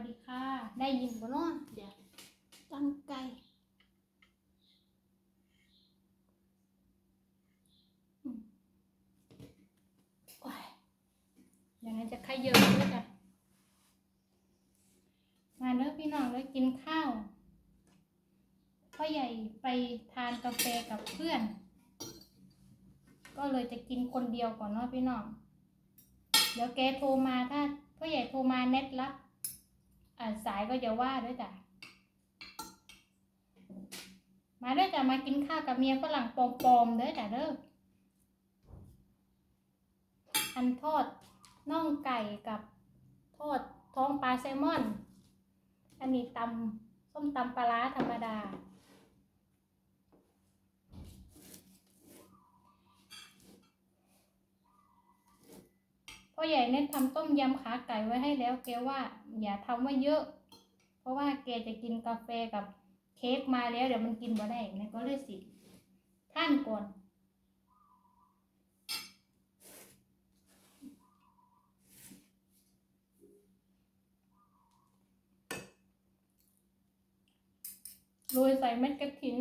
วัสดีค่ะ ได้ยินบ่นาะเดี๋ยวตั้งไกลอืมโอ้ยอย่างนั้นจะขยเยอะด้วยจ้ะมาเด้อพี่น้องเลยกินข้าวพ่อใหญ่ไปทานกาแฟกับเพื่อน ก็เลยจะกินคนเดียวก่อนเนาะพี่น้อง เดี๋ยวแกโทรมาถ้าพ่อใหญ่โทรมาเน็ตรับ อ่าสายก็จะว่าด้วยจ้ะมาด้วยจ้ะมากินข้าวกับเมียฝรั่งปอมๆเด้อจ้ะเด้ออันทอดน่องไก่กับทอดท้องปลาแซลมอน อันนี้ตำส้มตำปลาร้าธรรมดา พ่อใหญ่เน้นทำต้มยำขาไก่ไว้ให้แล้วแกว่า อย่าทำไว้เยอะ เพราะว่าแกจะกินกาแฟกับเค้กมาแล้วเดี๋ยวมันกินบ่ได้นะก็เลยสิท่านก่อนโรยใส่เม็ดกระถิน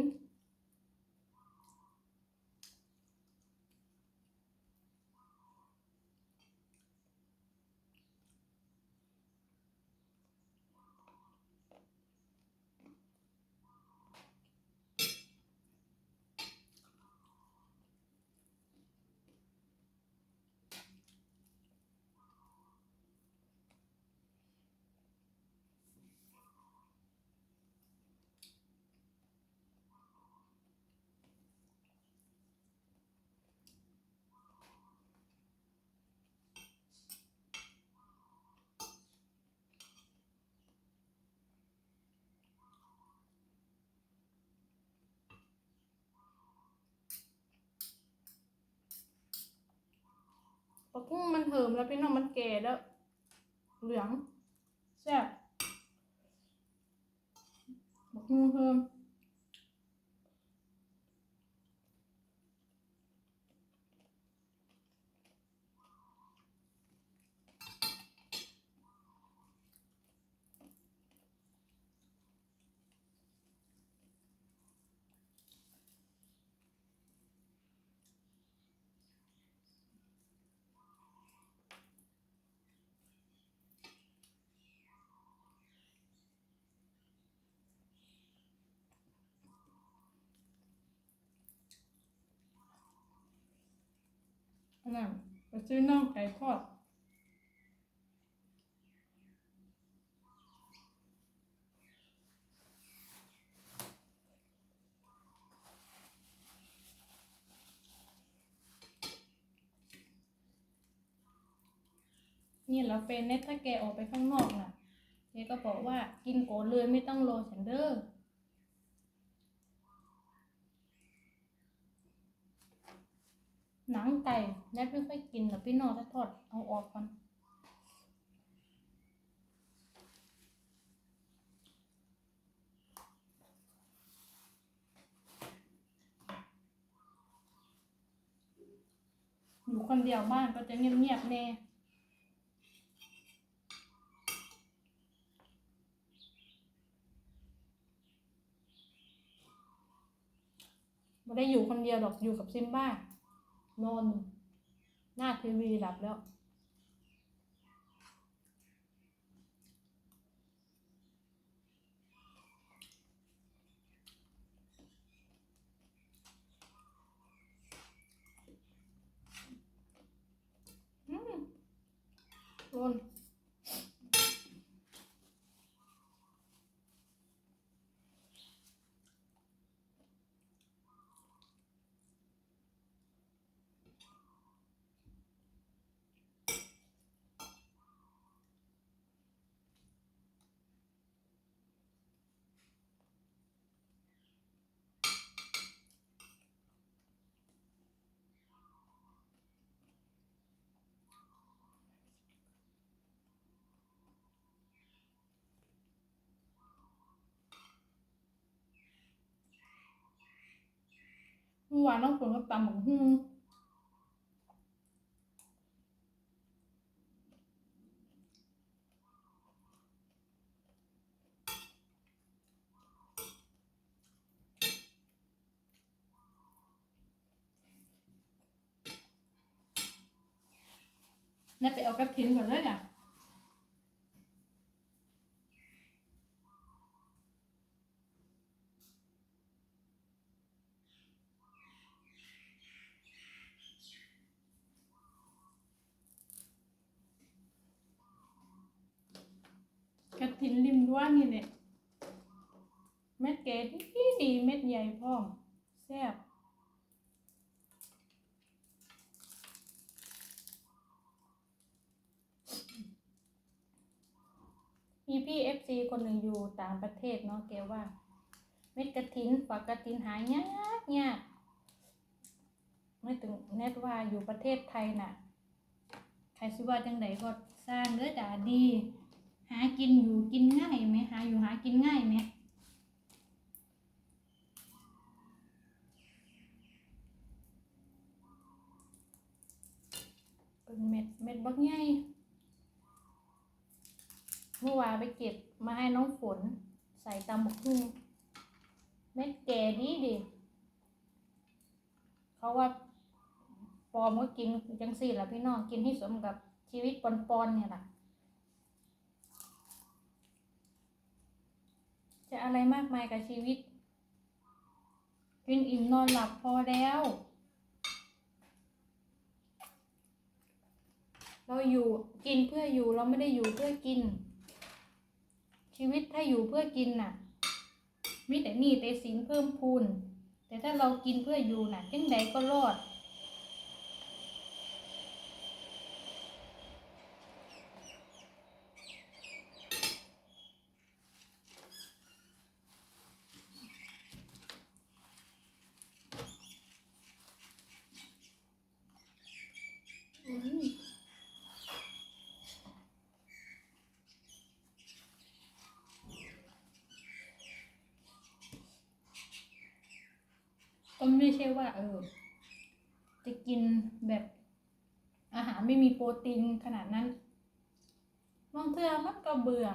ปลากุ้งมันเหิมแล้วพี่น้องมันแก่แล้ว เหลืองแซ่บกุ้งเหิม นนั้นไปซื้อน่องไก่ทอดนี่แหละเฟนเน็ตถ้าแกออกไปข้างนอกน่ะแกก็บอกว่ากินโกเลยไม่ต้องรอฉันเด้อ หนังไก่แนทไม่ค่อยกินหรอกพี่นอถ้าทอดเอาออกก่อนอยู่คนเดียวบ้านก็จะเงียบๆแน่ไม่ได้อยู่คนเดียวหรอกอยู่กับซิมบ้า นอน หน้าทีวีหลับแล้ว อืมนอน มื่อวานน้องฝนก็ตำหมกหุ้งน่ไปเอากระถินก่อนเลยเนี่ย ใหญ่พร้อมแซ่บมีพี่เอฟซีคนหนึ่งอยู่ต่างประเทศเนาะแกว่า เม็ดกระถินฝักกระถินหายากยากไม่ถึงแนทว่าอยู่ประเทศไทยน่ะใครสิว่าจังไดก็สร้างเด้อด่าดี หากินอยู่กินง่ายไหมหาอยู่หากินง่ายไหม เป็นเม็ดเม็ดบักใหญ่เมื่อวานไปเก็บมาให้น้องฝน ใส่ตำบักหุ่งเม็ดแก่ดีดิเขาว่าปอมก็กินจังสี่แหละพี่น้องกินให้สมกับชีวิตปอนๆเนี่ยแหละจะอะไรมากมายกับชีวิต กินอิ่มนอนหลับพอแล้ว เราอยู่กินเพื่ออยู่เราไม่ได้อยู่เพื่อกิน ชีวิตถ้าอยู่เพื่อกินน่ะ มีแต่หนี้แต่สินเพิ่มพูนแต่ถ้าเรากินเพื่ออยู่น่ะจังใดก็รอด อืมก็ไม่ ใช่ว่า เออ จะกินแบบอาหารไม่มีโปรตีนขนาดนั้นบางเทื่อมันก็เบื่อ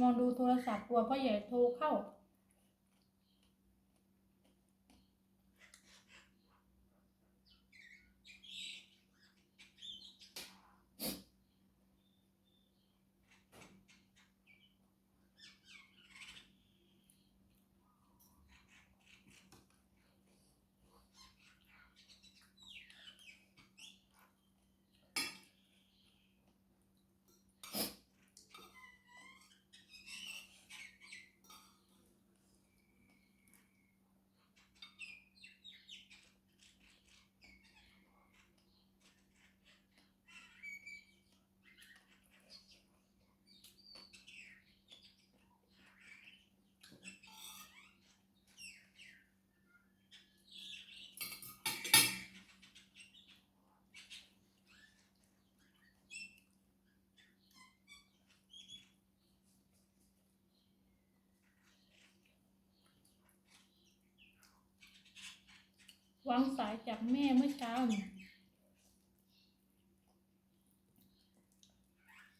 มองดูโทรศัพท์กลัวพ่อใหญ่โทรเข้า วางสายจากแม่เมื่อเช้าเนี่ย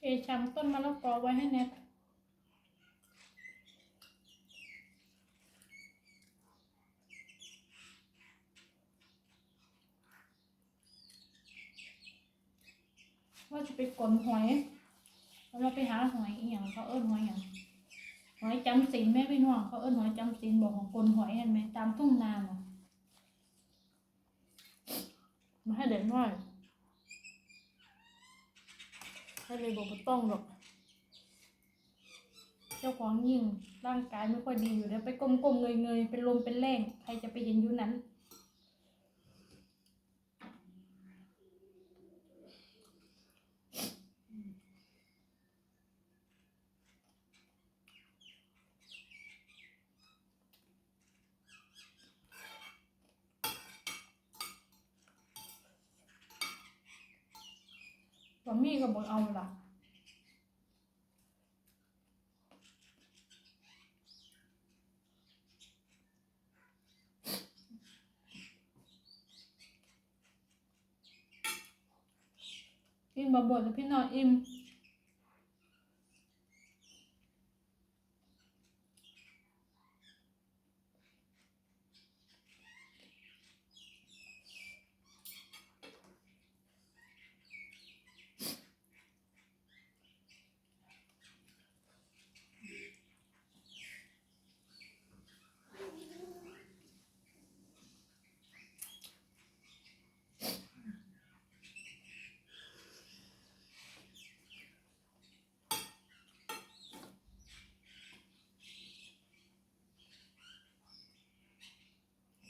เอชำต้นมะละกอไว้ให้แนทว่าจะไปกลนหอยแล้วเราไปหาหอยอีหยังเขาเอิ้นหอยอย่างหอยจำศีลแม่พี่น้องเขาเอิ้นหอยจำศีลบอกของกลนหอยเห็นไหมตามทุ่งนาเนาะ มาให้เด็กน้อยให้เลยบอกว่าต้องหรอก เจ้าของยิ่งร่างกายไม่ค่อยดีอยู่แล้ว ไปก้มๆเงยๆเป็นลมเป็นแรงใครจะไปเห็นอยู่นั้น บะหมี่ก็บอกเอาละอิ่มบะบดแล้วพี่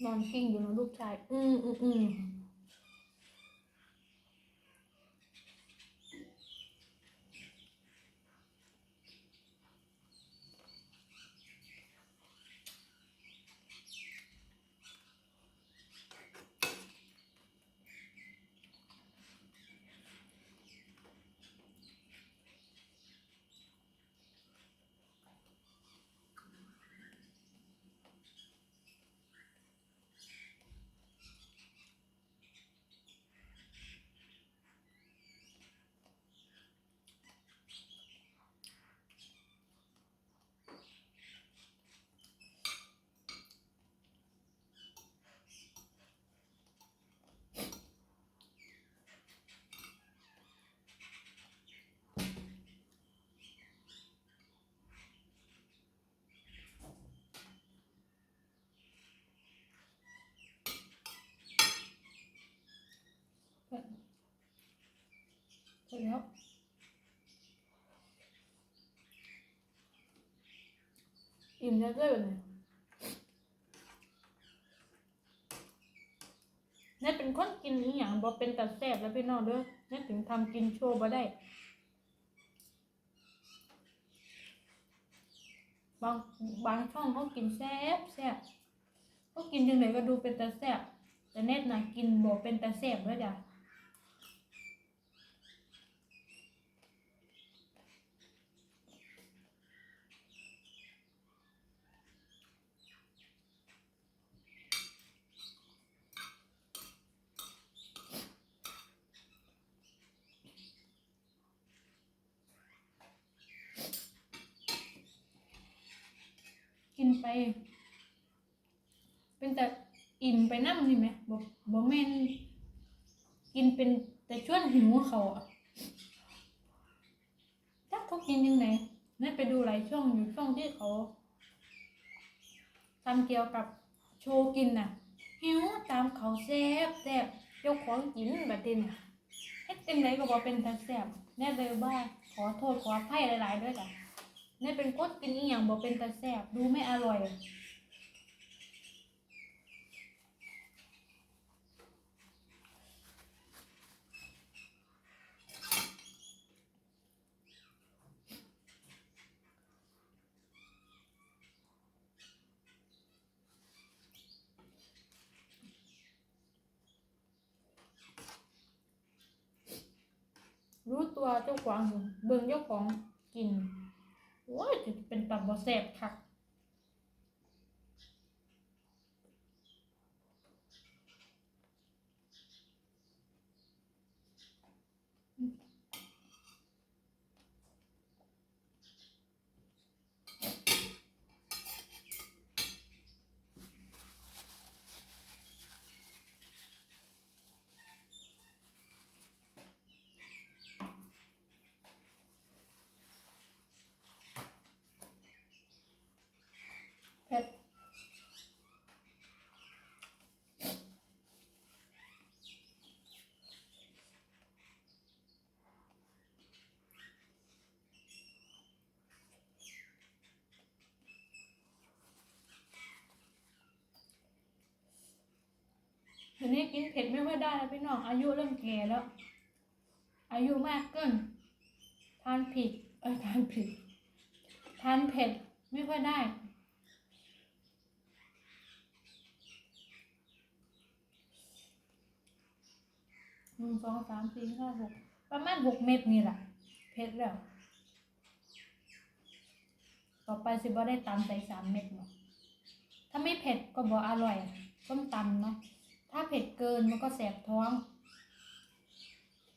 นอนอนกิ้งอยู่นะลูกชาย อืมอืมอืมเสร็จ แล้วอิ่มแล้วด้วยแบบนี้เน็ตเป็นคนกินนี้อย่างบ่เป็นตัดแซ่บแล้วพี่น้องเด้อเน็ตถึงทำกินโชว์บ่ได้ บางบางช่องเขากินแซ่บแซ่บเขากินจังไหนก็ดูเป็นตาแซ่บแต่เน็ตนะกินบ่เป็นตาแซ่บเลยจ้ะ กิน ไป เป็นแต่อิ่มไปน้ำนี่ไหมบอกบอกแม่นกินเป็นแต่ชวนหิวเขาอะถ้าเขากินยังไงนั่นไปดูหลายช่องอยู่ช่องที่เขาทำเกี่ยวกับโชว์กินน่ะ หิวตามเขาแซ่บแซ่บเจ้าของกินแบบนี้น่ะเฮ็ดจังไดก็บอกเป็นแซ่บแน่เลยว่าขอโทษขออภัยหลาย ๆ ด้วยจ้ะ นี่เป็นกดกินอีหยังบอกเป็นตาแซบดูไม่อร่อย รู้ตัวเจ้าของอยู่เบิ่งเจ้าของกิน โอ้ยจะเป็นตับบ่แซ่บค่ะ กนี้กินเผ็ดไม่ค่อยได้แล้วพี่น้องอายุเริ่มแก่แล้ว อายุมากเกินทานผิดเอ้ยทานผิดทานเผ็ดไม่ค่อยได้หนึ่งสองสามสี่ห้าหกประมาณหกเม็ดนี่แหละเผ็ดแล้ว ต่อไปสิบ่ได้ตำใส่สามเม็ดเนาะถ้าไม่เผ็ดก็บอกอร่อยส้มตำเนาะ ถ้าเผ็ดเกินมันก็แสบท้อง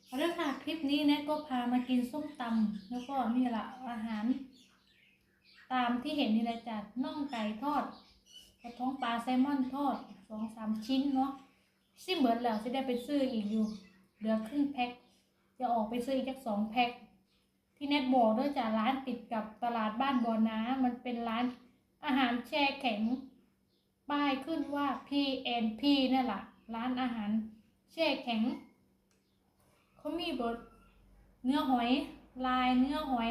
เอาเรื่องค่ะคลิปนี้เนี่ก็พามากินส้มตำแล้วก็นี่แหละอาหาร ตามที่เห็นนี่แหละจ้ะน่องไก่ทอดกระท้องปลาแซลมอนทอดสองสามชิ้นเนาะซิเบิร์ดแล้วจะได้ไปซื้ออีกอยู่ เหลือครึ่งแพ็คจะออกไปซื้ออีกจักสองแพ็คที่เน็ตบอกด้วยจ้ะร้านติดกับตลาดบ้านบอน้ำมันเป็นร้านอาหารแช่แข็ง ป้ายขึ้นว่า P&P นั่นแหละร้านอาหารแช่แข็ง เขามีบดเนื้อหอย ลายเนื้อหอย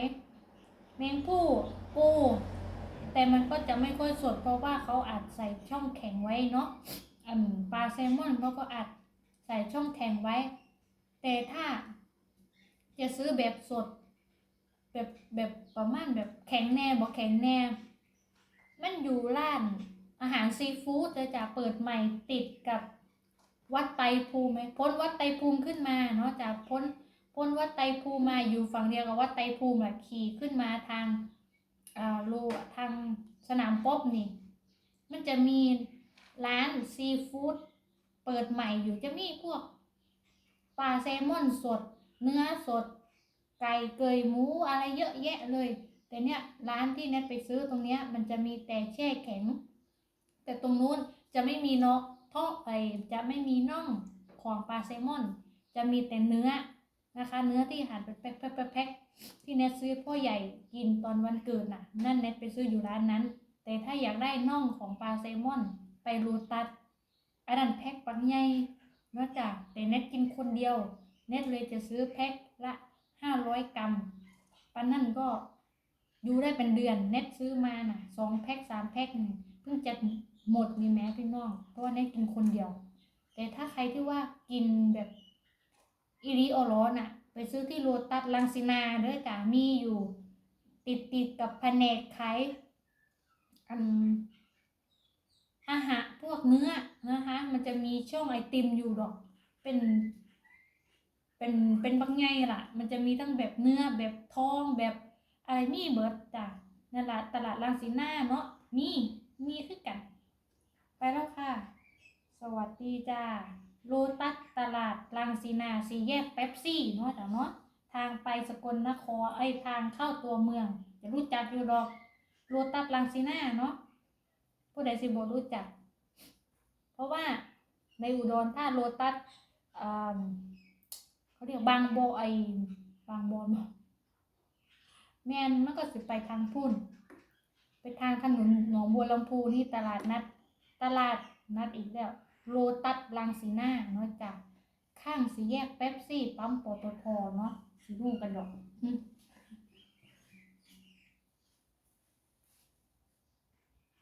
แมงผู้ปู แต่มันก็จะไม่ค่อยสดเพราะว่าเขาอัดใส่ช่องแข็งไว้เนาะอืมปลาแซลมอนเขาก็อัดใส่ช่องแข็งไว้ แต่ถ้าจะซื้อแบบสด แบบแบบประมาณแบบแข็งแน่บอกแข็งแน่ มันอยู่ร้าน อาหารซีฟู้ดจะจะเปิดใหม่ติดกับวัดไตภูมิไหมพ้นวัดไตภูมิขึ้นมาเนาะจากพ้นพ้นวัดไตภูมิมาอยู่ฝั่งเดียวกับวัดไตภูมิอะขี่ขึ้นมาทางอ่าโลทางสนามป๊อบนี่ มันจะมีร้านซีฟู้ดเปิดใหม่อยู่จะมีพวกปลาแซลมอนสด เนื้อสด ไก่เกยหมูอะไรเยอะแยะเลย แต่เนี้ยร้านที่เน็ตไปซื้อตรงเนี้ยมันจะมีแต่แช่แข็ง แต่ตรงนู้นจะไม่มีเนาะท่อไปจะไม่มีน่องของปลาแซลมอน จะมีแต่เนื้อนะคะ เนื้อที่หั่นเป็นแพ็คแพ็คแพ็คแพ็คที่เน็ตซื้อพ่อใหญ่กินตอนวันเกิดน่ะ นั่นเน็ตไปซื้ออยู่ร้านนั้น แต่ถ้าอยากได้น่องของปลาแซลมอน ไปรูตัดอันนั้นแพ็คปังใหญ่นอกจากแต่เน็ตกินคนเดียว เน็ตเลยจะซื้อแพ็คละห้าร้อยกรัมปันนั่นก็อยู่ได้เป็นเดือน เน็ตซื้อมาน่ะสองแพ็คสามแพ็คเพิ่งจะ หมดนี่แม้พี่น้อง เพราะว่าเน็ตกินคนเดียว แต่ถ้าใครที่ว่ากินแบบอีริโอร้อนอะไปซื้อที่โรตัสลังสินาด้อจ้ามีอยู่ ติดติดกับแผนกขายอันอาหารพวกเนื้อนะคะ มันจะมีช่องไอติมอยู่ดอก เป็น เป็นเป็นบางไงล่ะ มันจะมีทั้งแบบเนื้อแบบทองแบบอะไรมีเบิร์ดจ้ะนั่นแหละตลาดรังสีหน้าเนาะมีมีคือกัน ไปแล้วค่ะ สวัสดีจ้าโลตัสตลาดรังสีนาสีแยกเป๊ปซี่เนาะจ้ะเนาะทางไปสกลนครไอยทางเข้าตัวเมือง จะรู้จักอยู่ดอกโลตัสรังสีนาเนาะผู้ใดสิบรู้จัก เพราะว่าในอุดรถ้าโลตัสอ่าเขาเรียกบางโบไอบางบอนแม่นมันก็สิไปทางพุ่น ไปทางถนนหนองบัวลำพูนี่ตลาดนัด ตลาดนัดอีกแล้วโลตัสลังสีหน้าเนาะจ้ะข้างสีแยกเป๊ปซี่ปั๊มปตทเนาะสีรู้กันดอก